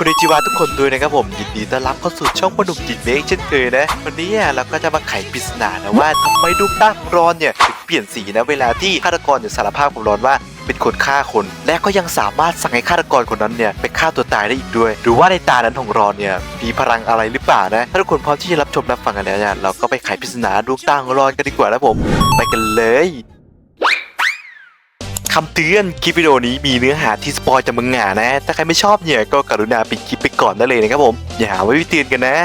คุณอิจิวาทุกคนด้วยนะครับผมยินดีต้อนรับเข้าสู่ช่องพนุกจิตเมกเช่นเคยนะ วันนี้เราก็จะมาไขปริศนานะว่าทำไมดวงตาของรอนเนี่ยถึงเปลี่ยนสีนะเวลาที่ฆาตกรเนี่ยสารภาพกับรอนว่าเป็นคนฆ่าคน และก็ยังสามารถสั่งให้ฆาตกรคนนั้นเนี่ยไปฆ่าตัวตายได้อีกด้วย หรือว่าในตานั้นของรอนเนี่ยมีพลังอะไรหรือเปล่านะถ้าทุกคนพร้อมที่จะรับชมรับฟังกันแล้วเนี่ยเราก็ไปไขปริศนาดวงตาของรอนกันดีกว่านะผม ไปกันเลย คำเตือนคลิปวิดีโอนี้มีเนื้อหาที่สปอยจากมังงะนะ ถ้าใครไม่ชอบเนี่ยก็กรุณาปิดคลิปไปก่อนได้เลยนะครับผม อย่าหาว่าวิเตือนกันนะ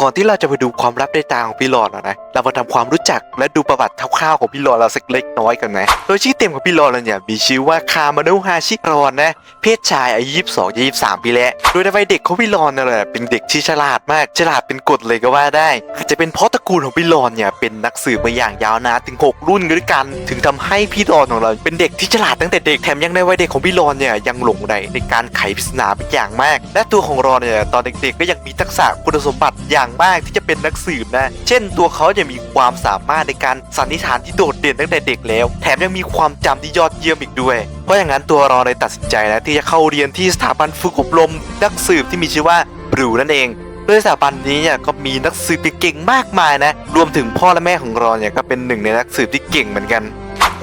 ก่อนที่เราจะไปดูความลับในตาของพี่หลอดนะ เรามาทำความรู้จักและดูประวัติคร่าวๆของพี่หลอดเราสักเล็กน้อยกันนะ โดยชื่อเต็มของพี่หลอดเราเนี่ยมีชื่อว่าคามานุฮาชิรอนนะ เพศชายอายุ22 23ปีแล้ว โดยในวัยเด็กของพี่หลอนนั่นแหละเป็นเด็กที่ฉลาดมาก ฉลาดเป็นกฎเลยก็ว่าได้อาจจะเป็นเพราะตระกูลของพี่หลอนเนี่ยเป็นนักสืบมาอย่างยาวนานถึง 6 รุ่นด้วยกัน ถึงทำให้พี่หลอนของเราเป็นเด็กที่ฉลาดตั้งแต่เด็กแถมยังในวัยเด็กของพี่หลอนเนี่ยยังหลงใหลในการไขปริศนาเป็นอย่างมาก และตัวของรอนเนี่ยตอนเด็กๆก็ยังมีทักษะคุณสมบัติอยอย่างมากที่จะเป็นนักสืบนะ เช่นตัวเขาจะมีความสามารถในการสันนิษฐานที่โดดเด่นตั้งแต่เด็กแล้ว แถมยังมีความจำที่ยอดเยี่ยมอีกด้วย เพราะอย่างนั้นตัวรอนเลยตัดสินใจนะที่จะเข้าเรียนที่สถาบันฝึกอบรม นักสืบที่มีชื่อว่าบรูนั่นเองโดยสถาบันนี้เนี่ยก็มีนักสืบเก่งมากมายนะ รวมถึงพ่อและแม่ของรอนเนี่ยก็เป็นหนึ่งในนักสืบที่เก่งเหมือนกัน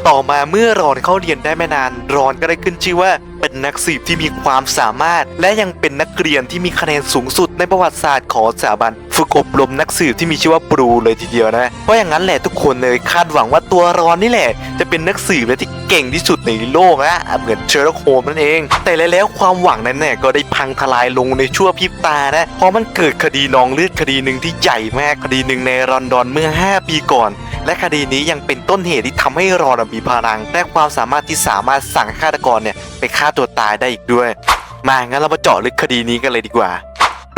ต่อมาเมื่อรอนเข้าเรียนได้ไม่นาน รอนก็ได้ขึ้นชื่อว่า เป็นนักสืบที่มีความสามารถ และยังเป็นนักเรียนที่มีคะแนนสูงสุดในประวัติศาสตร์ของสถาบันฝึกอบรมนักสืบที่มีชื่อว่าบรูเลยทีเดียวนะเพราะอย่างนั้นแหละทุกคนเลยคาดหวังว่าตัวรอนนี่แหละ จะเป็นนักสืบและที่เก่งที่สุดในโลกนะเหมือนเชอร์ล็อกโฮมนั่นเอง แต่แล้วความหวังนั้นเนี่ยก็ได้พังทลายลงในชั่วพริบตานะเพราะมันเกิดคดีนองเลือดคดีหนึ่งที่ใหญ่มากคดีหนึ่งในลอนดอนเมื่อ 5 ปีก่อน และคดีนี้ยังเป็นต้นเหตุที่ทำให้รอนมีพลังและความสามารถที่สามารถสั่งฆาตกรเนี่ยไปฆ่าตัวตายได้อีกด้วย มางั้นเรามาเจาะลึกคดีนี้กันเลยดีกว่า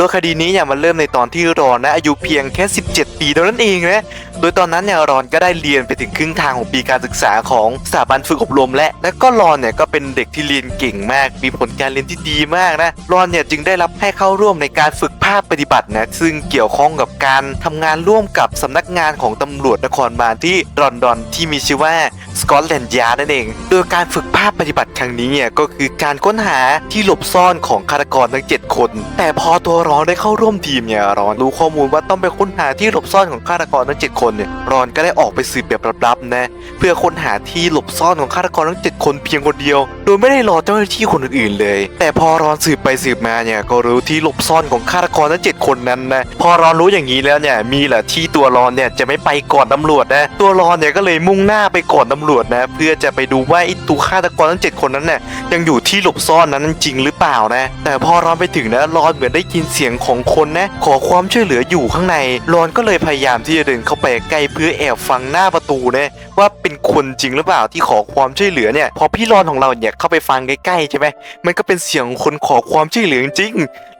โดยคดีนี้เนี่ยมันเริ่มในตอนที่รอนนะอายุเพียงแค่ 17 ปีเท่านั้นเองนะ โดยตอนนั้นเนี่ยรอนก็ได้เรียนไปถึงครึ่งทางของปีการศึกษาของสถาบันฝึกอบรมและ และก็รอนเนี่ยก็เป็นเด็กที่เรียนเก่งมาก มีผลการเรียนที่ดีมากนะ รอนเนี่ยจึงได้รับให้เข้าร่วมในการฝึกภาคปฏิบัตินะ ซึ่งเกี่ยวข้องกับการทำงานร่วมกับสำนักงานของตำรวจนครบาลที่ลอนดอนที่มีชื่อว่า สกอตแลนด์ยาร์ดนั่นเอง โดยการฝึกภาคปฏิบัติครั้งนี้เนี่ยก็คือการค้นหาที่หลบซ่อนของฆาตกรทั้ง 7 คน แต่พอตัวรอนได้เข้าร่วมทีมเนี่ยรอนรู้ข้อมูลว่าต้องไปค้นหาที่หลบซ่อนของฆาตกรทั้ง 7 คนเนี่ยรอนก็ได้ออกไปสืบแบบลับๆนะเพื่อค้นหาที่หลบซ่อนของฆาตกรทั้ง 7 คนเพียงคนเดียว โดยไม่ได้รอเจ้าหน้าที่คนอื่นๆเลย แต่พอรอนสืบไปสืบมาเนี่ยก็รู้ที่หลบซ่อนของฆาตกรทั้ง 7 คนนั้นนะพอรอนรู้อย่างนี้แล้วเนี่ยมีเหรอที่ตัวรอนเนี่ยจะไม่ไปก่อนตำรวจนะตัวรอนเนี่ยก็เลยมุ่งหน้าไปก่อนตำรวจรวจนะ เพื่อจะไปดูว่าไอ้ตัวฆาตกรทั้ง 7 คนนั้นเนี่ยยังอยู่ที่หลบซ่อนนั้นจริงหรือเปล่านะ แต่พอรอนไปถึงนะรอนเหมือนได้ยินเสียงของคนนะ ขอความช่วยเหลืออยู่ข้างในรอนก็เลยพยายามที่จะเดินเข้าไปใกล้เพื่อแอบฟังหน้าประตูนะว่าเป็นคนจริงหรือเปล่าที่ขอความช่วยเหลือเนี่ย พอพี่รอนของเราเนี่ยเข้าไปฟังใกล้ๆใช่ไหมมันก็เป็นเสียงคนขอความช่วยเหลือจริง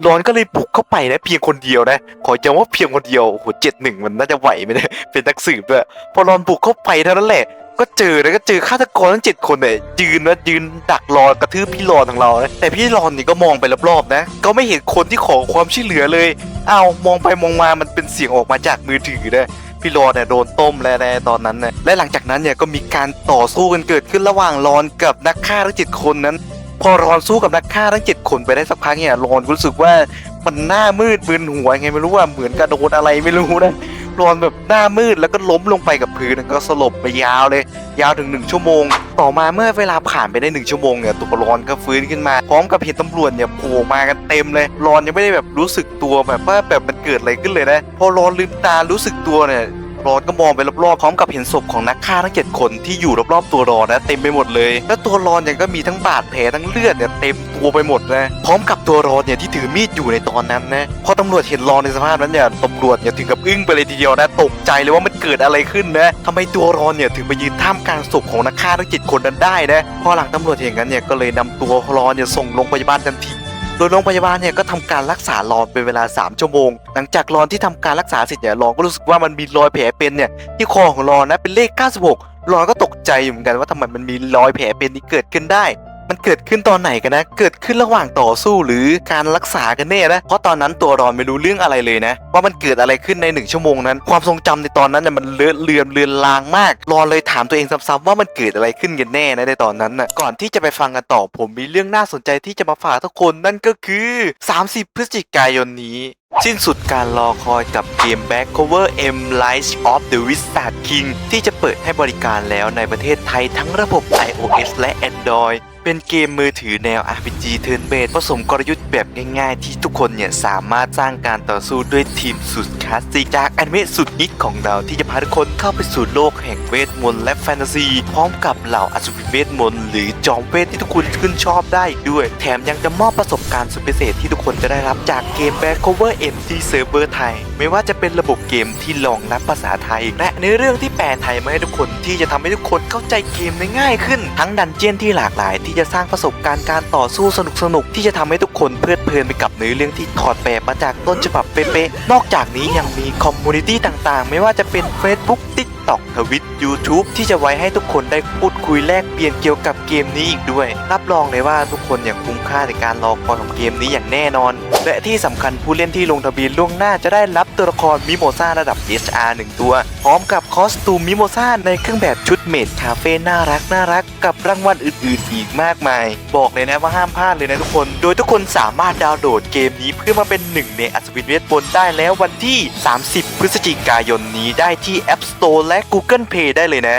รอนก็เลยบุกเข้าไปนะเพียงคนเดียวนะ ขอย้ำว่าเพียงคนเดียวโอ้โหเจ็ดหนึ่งมันน่าจะไหวไหมเนี่ยเป็นนักสืบด้วยพอรอนบุกเข้าไปเท่านั้นแหละ ก็เจอแล้วก็เจอฆาตกรทั้งเจ็ดคนเนี่ยยืนนะยืนดักรอกระทืบพี่รอนของเรานะแต่พี่รอนนี่ก็มองไปรอบๆนะก็ไม่เห็นคนที่ขอความช่วยเหลือเลยอ้าวมองไปมองมามันเป็นเสียงออกมาจากมือถือนะพี่รอนเนี่ยโดนต้มแล้วในตอนนั้นนะและหลังจากนั้นเนี่ยก็มีการต่อสู้กันเกิดขึ้นระหว่างรอนกับนักฆ่าทั้งเจ็ดคนนั้น พอรอนสู้กับนักฆ่าทั้งเจ็ดคนไปได้สักพักเนี่ยรอนรู้สึกว่ามันหน้ามืดมึนหัวไงไม่รู้ว่าเหมือนกระโดนอะไรไม่รู้นะ รอนแบบหน้ามืดแล้วก็ล้มลงไปกับพื้นก็สลบไปยาวเลย ยาวถึงหนึ่งชั่วโมง ต่อมาเมื่อเวลาผ่านไปได้หนึ่งชั่วโมงเนี่ยตัวรอนก็ฟื้นขึ้นมา พร้อมกับเห็นตำรวจเนี่ยโผล่มากันเต็มเลยรอนยังไม่ได้แบบรู้สึกตัวแบบว่าแบบมันเกิดอะไรขึ้นเลยนะพอรอนลืมตารู้สึกตัวเนี่ย รอนก็มองไปรอบๆพร้อมกับเห็นศพของนักฆ่าทั้งเจ็ดคนที่อยู่รอบๆตัวรอนนะเต็มไปหมดเลย แล้วตัวรอนเนี่ยก็มีทั้งบาดแผลทั้งเลือดเนี่ยเต็มตัวไปหมดนะพร้อมกับตัวรอนเนี่ยที่ถือมีดอยู่ในตอนนั้นนะพอตำรวจเห็นรอนในสภาพนั้นเนี่ยตำรวจเนี่ยถึงกับอึ้งไปเลยทีเดียวนะตกใจเลยว่ามันเกิดอะไรขึ้นนะทำไมตัวรอนเนี่ยถึงไปยืนท่ามกลางศพของนักฆ่าทั้งเจ็ดคนนั้นได้นะพอหลังตำรวจเห็นกันเนี่ยก็เลยนำตัวรอนเนี่ยส่งโรงพยาบาลทันที โดยโรงพยาบาลเนี่ยก็ทำการรักษารอนเป็นเวลา 3 ชั่วโมง หลังจากรอนที่ทำการรักษาเสร็จเนี่ยรอนก็รู้สึกว่ามันมีรอยแผลเป็นเนี่ยที่คอของรอนนะเป็นเลข 96รอนก็ตกใจอยู่เหมือนกันว่าทำไมมันมีรอยแผลเป็นนี้เกิดขึ้นได้ มันเกิดขึ้นตอนไหนกันนะ เกิดขึ้นระหว่างต่อสู้หรือการรักษากันแน่นะ เพราะตอนนั้นตัวรอนไม่รู้เรื่องอะไรเลยนะ ว่ามันเกิดอะไรขึ้นในหนึ่งชั่วโมงนั้น ความทรงจำในตอนนั้นเนี่ยมันเลือนเลือนเลือนลางมาก รอนเลยถามตัวเองซ้ำๆว่ามันเกิดอะไรขึ้นกันแน่นะในตอนนั้นน่ะก่อนที่จะไปฟังกันต่อผมมีเรื่องน่าสนใจที่จะมาฝากทุกคนนั่นก็คือ 30 พฤศจิกายนนี้สิ้นสุดการรอคอยกับเกม Back Cover M Rise of the Wizard King ที่จะเปิดให้บริการแล้วในประเทศไทยทั้งระบบ iOS และ Android เป็นเกมมือถือแนว RPG Turn Based ผสมกลยุทธ์แบบง่ายๆ ที่ทุกคนเนี่ยสามารถสร้างการต่อสู้ด้วยทีมสุดคลาสสิกจากอนิเมะสุดฮิตของเราที่จะพาทุกคนเข้าไปสู่โลกแห่งเวทมนต์และแฟนตาซี พร้อมกับเหล่าอัศวิเวทมนต์หรือจอมเวทที่ทุกคนชื่นชอบได้อีกด้วย แถมยังจะมอบประสบการณ์สุดพิเศษที่ทุกคนจะได้รับจากเกม Back Cover M ที่เซิร์ฟเวอร์ไทย ไม่ว่าจะเป็นระบบเกมที่รองรับภาษาไทย และเนื้อเรื่องที่แปลไทยมาให้ทุกคนที่จะทำให้ทุกคนเข้าใจเกมได้ง่ายขึ้น ทั้งดันเจี้ยนที่หลากหลาย ที่จะสร้างประสบการณ์การต่อสู้สนุกๆที่จะทำให้ทุกคนเพลิดเพลินไปกับเนื้อเรื่องที่ถอดแบบมาจากต้นฉบับเป๊ะๆนอกจากนี้ยังมีคอมมูนิตี้ต่างๆ ไม่ว่าจะเป็น Facebook TikTok ทวิต YouTube ที่จะไว้ให้ทุกคนได้พูดคุยแลกเปลี่ยนเกี่ยวกับเกมนี้อีกด้วย รับรองเลยว่าทุกคนอย่างคุ้มค่าในการรอคอยของเกมนี้อย่างแน่นอน และที่สำคัญผู้เล่นที่ลงทะเบียนล่วงหน้าจะได้รับตัวละครมิโมซาระดับ HR 1 ตัว พร้อมกับคอสตูมมิโมซาในเครื่องแบบชุดเมดคาเฟ่น่ารักน่ารักกับรางวัลอื่นๆ อีกมากมาย บอกเลยนะว่าห้ามพลาดเลยนะทุกคน โดยทุกคนสามารถดาวน์โหลดเกมนี้เพื่อมาเป็นหนึ่งในอัศวินเวทมนต์ได้แล้ววันที่ 30 พฤศจิกายนนี้ได้ที่ App Store และ Google Play ได้เลยนะ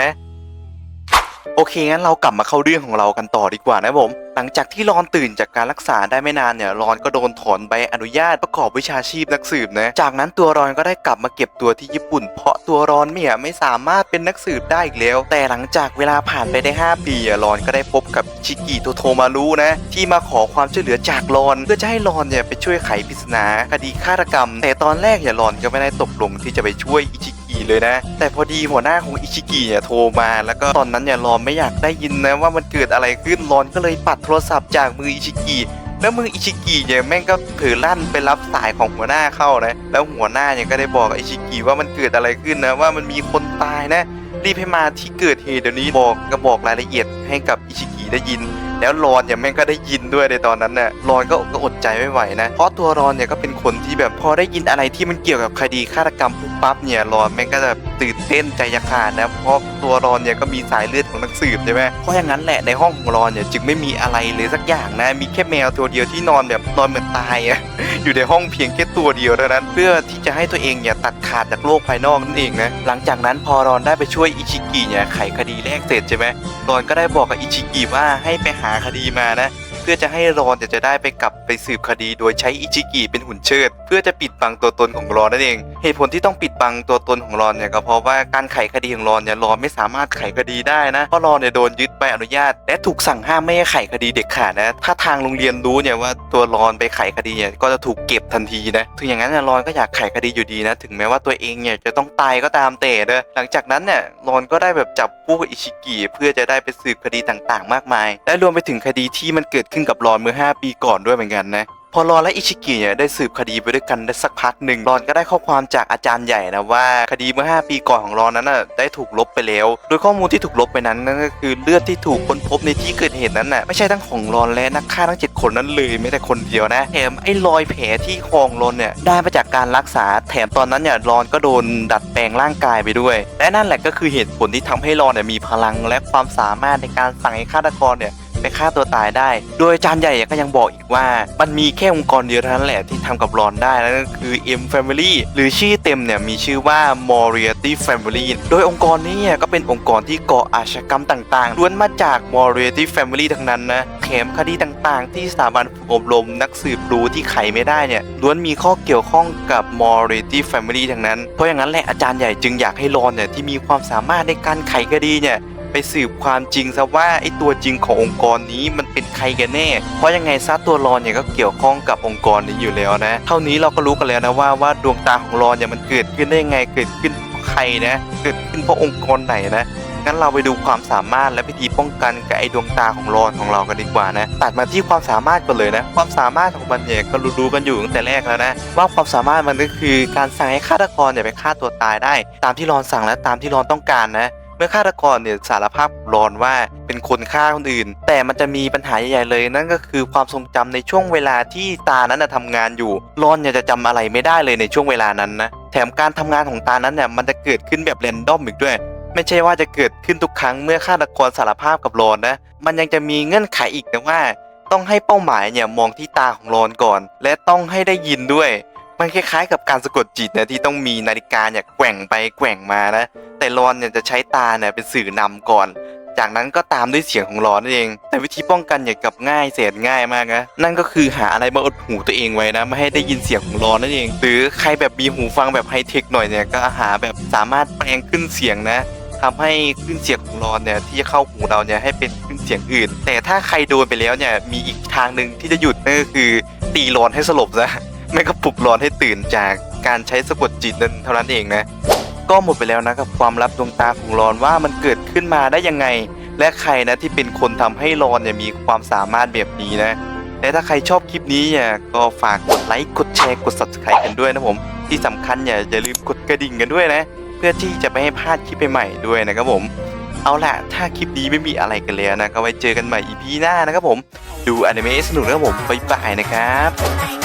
อเคงั้นเรากลับมาเข้าเรื่องของเรากันต่อดีกว่านะผมหลังจากที่รอนตื่นจากการรักษาได้ไม่นานเนี่ยรอนก็โดนถอนใบอนุญาตประกอบวิชาชีพนักสืบนะจากนั้นตัวรอนก็ได้กลับมาเก็บตัวที่ญี่ปุ่น เพราะตัวรอนเนี่ยไม่สามารถเป็นนักสืบได้อีกแล้ว แต่หลังจากเวลาผ่านไปได้ 5 ปีรอนก็ได้พบกับชิกิโทโทมารุนะที่มาขอความช่วยเหลือจากรอนเพื่อจะให้รอนเนี่ยไปช่วยไขปริศนาคดีฆาตกรรม แต่ตอนแรกเนี่ยรอนก็ไม่ได้ตกลงที่จะไปช่วยอิชิ กิเลยนะ แต่พอดีหัวหน้าของอิชิกิเนี่ยโทรมาแล้วก็ตอนนั้นเนี่ยรอนไม่อยากได้ยินนะว่ามันเกิดอะไรขึ้นรอนก็เลยปัดโทรศัพท์จากมืออิชิกิแล้วมืออิชิกิเนี่ยแม่งก็เผลอลั่นไปรับสายของหัวหน้าเข้านะแล้วหัวหน้าเนี่ยก็ได้บอกอิชิกิว่ามันเกิดอะไรขึ้นนะว่ามันมีคนตายนะรีบให้มาที่เกิดเหตุเดี๋ยวนี้บอกก็บอกรายละเอียดให้กับอิชิกิได้ยิน แล้วรอนเนี่ยแม่งก็ได้ยินด้วยในตอนนั้นเนี่ยรอนก็ก็อดใจไม่ไหวนะ เพราะตัวรอนเนี่ยก็เป็นคนที่แบบพอได้ยินอะไรที่มันเกี่ยวกับคดีฆาตกรรมปุ๊บปั๊บเนี่ยรอนแม่งก็จะ ตื่นเต้นใจจะขาดนะเพราะตัวรอนเนี่ยก็มีสายเลือดของนักสืบใช่ไหมเพราะอย่างนั้นแหละในห้องของรอนเนี่ยจึงไม่มีอะไรเลยสักอย่างนะมีแค่แมวตัวเดียวที่นอนแบบนอนเหมือนตายอะอยู่ในห้องเพียงแค่ตัวเดียวเท่านั้น เพื่อที่จะให้ตัวเองเนี่ยตัดขาดจากโลกภายนอกนั่นเองนะหลังจากนั้นพอรอนได้ไปช่วยอิชิกิเนี่ยไขคดีแรกเสร็จใช่ไหมรอนก็ได้บอกกับอิชิกิว่าให้ไปหาคดีมานะ พื่อจะให้รอนเนี่ยจะได้ไปกลับไปสืบคดีโดยใช้อิชิกิเป็นหุ่นเชิด เพื่อจะปิดบังตัวตนของรอนนั่นเอง เหตุผลที่ต้องปิดบังตัวตนของรอนเนี่ยก็เพราะว่าการไขคดีของรอนเนี่ยรอนไม่สามารถไขคดีได้นะเพราะรอนเนี่ยโดนยึดใบอนุญาต และถูกสั่งห้ามไม่ให้ไขคดีเด็กขาดนะถ้าทางโรงเรียนรู้เนี่ยว่าตัวรอนไปไขคดีเนี่ยก็จะถูกเก็บทันทีนะถึงอย่างนั้นเนี่ยรอนก็อยากไขคดีอยู่ดีนะ ถึงแม้ว่าตัวเองเนี่ยจะต้องตายก็ตามแต่เนอะหลังจากนั้นเนี่ยรอนก็ได้แบบจับคู่กับอิชิกิเพื่อจะได้ไปสืบคดีต่างๆ มากมาย และรวมไปถึงคดีที่มันเกิดขึ้นกับรอนเมื่อ 5 ปีก่อนด้วยเหมือนกันนะพอรอนและอิชิกิเนี่ยได้สืบคดีไปด้วยกันได้สักพักหนึ่งรอนก็ได้ข้อความจากอาจารย์ใหญ่นะว่าคดีเมื่อ 5 ปีก่อนของรอนนั้นน่ะได้ถูกลบไปแล้ว โดยข้อมูลที่ถูกลบไปนั้นนั่นก็คือเลือดที่ถูกค้นพบในที่เกิดเหตุนั้นน่ะไม่ใช่ทั้งของรอนและนักฆ่าทั้ง 7 คนนั้นเลยไม่แต่คนเดียวนะแถมไอ้รอยแผลที่คอของรอนเนี่ยได้มาจากการรักษาแถมตอนนั้นเนี่ยรอนก็โดนดัดแปลงร่างกายไปด้วย และนั่นแหละก็คือเหตุผลที่ทำให้รอนเนี่ยมีพลังและความสามารถในการสั่งให้ฆาตกรเนี่ย ไปฆ่าตัวตายได้ โดยอาจารย์ใหญ่ก็ยังบอกอีกว่า มันมีแค่องค์กรเดียวเท่านั้นแหละที่ทำกับรอนได้นั่นก็คือ M Family หรือชื่อเต็มเนี่ยมีชื่อว่า Moriarty Family โดยองค์กรนี้ก็เป็นองค์กรที่ก่ออาชญากรรมต่างๆล้วนมาจาก Moriarty Family ทั้งนั้นนะแถมคดีต่างๆ ที่สถาบันฝึกอบรมนักสืบรู้ที่ไขไม่ได้เนี่ยล้วนมีข้อเกี่ยวข้องกับ Moriarty Family ทั้งนั้น เพราะอย่างนั้นแหละอาจารย์ใหญ่จึงอยากให้รอนเนี่ยที่มีความสามารถในการไขคดีเนี่ย ไปสืบความจริงซะว่าไอ้ตัวจริงขององค์กรนี้มันเป็นใครกันแน่ เพราะยังไงซะตัวรอนเนี่ยก็เกี่ยวข้องกับองค์กรนี้อยู่แล้วนะ เท่านี้เราก็รู้กันแล้วนะว่าว่าดวงตาของรอนเนี่ยมันเกิดขึ้นได้ยังไงเกิดขึ้นเพราะใครนะ เกิดขึ้นเพราะองค์กรไหนนะงั้นเราไปดูความสามารถและวิธีป้องกันกับไอ้ดวงตาของรอนของเรากันดีกว่านะ ตัดมาที่ความสามารถก่อนเลยนะ ความสามารถของมันเนี่ยก็รู้ๆกันอยู่ตั้งแต่แรกแล้วนะ ว่าความสามารถมันก็คือการสั่งให้ฆาตกรเนี่ยไปฆ่าตัวตายได้ ตามที่รอนสั่งและตามที่รอนต้องการนะ มื่อฆาตกรเนี่ยสารภาพรอนว่าเป็นคนฆ่าคนอื่น แต่มันจะมีปัญหาใหญ่ๆเลย นั่นก็คือความทรงจำในช่วงเวลาที่ตานั้นนะทำงานอยู่รอนเนี่ยจะจำอะไรไม่ได้เลยในช่วงเวลานั้นนะแถมการทำงานของตานั้นเนี่ยมันจะเกิดขึ้นแบบเรนดอมอีกด้วย ไม่ใช่ว่าจะเกิดขึ้นทุกครั้งเมื่อฆาตกรสารภาพกับรอนนะมันยังจะมีเงื่อนไขอีกนะว่า ต้องให้เป้าหมายเนี่ยมองที่ตาของรอนก่อน และต้องให้ได้ยินด้วย มันคล้ายๆ กับการสะกดจิตนะที่ต้องมีนาฬิกาเนี่ยแกว่งไปแกว่งมานะ แต่รอนเนี่ยจะใช้ตาเนี่ยเป็นสื่อนำก่อน จากนั้นก็ตามด้วยเสียงของรอนนั่นเอง แต่วิธีป้องกันเนี่ยกับง่ายเสียง่ายมากนะนั่นก็คือหาอะไรมาอุดหูตัวเองไว้นะไม่ให้ได้ยินเสียงของรอนนั่นเอง หรือใครแบบมีหูฟังแบบไฮเทคหน่อยเนี่ยก็หาแบบสามารถแปลงขึ้นเสียงนะทำให้ขึ้นเสียงของรอนเนี่ยที่จะเข้าหูเราเนี่ยให้เป็นขึ้นเสียงอื่น แต่ถ้าใครโดนไปแล้วเนี่ยมีอีกทางหนึ่งที่จะหยุดนั่นก็คือตีรอนให้สลบซะ ไม่ก็ปลุกรอนให้ตื่นจากการใช้สะกดจิตนั่นเท่านั้นเองนะ ก็หมดไปแล้วนะกับความลับดวงตาของรอนว่ามันเกิดขึ้นมาได้ยังไง และใครนะที่เป็นคนทำให้รอนเนี่ยมีความสามารถแบบนี้นะและถ้าใครชอบคลิปนี้เนี่ยก็ฝากกดไลค์กดแชร์กด subscribe กันด้วยนะผมที่สำคัญเนี่ยอย่าลืมกดกระดิ่งกันด้วยนะ เพื่อที่จะไม่ให้พลาดคลิปใหม่ๆด้วยนะครับผมเอาล่ะ ถ้าคลิปนี้ไม่มีอะไรกันแล้วนะ ก็ไว้เจอกันใหม่ EP หน้านะครับผม ดูอนิเมะสนุกนะครับผม บ๊ายบายนะครับ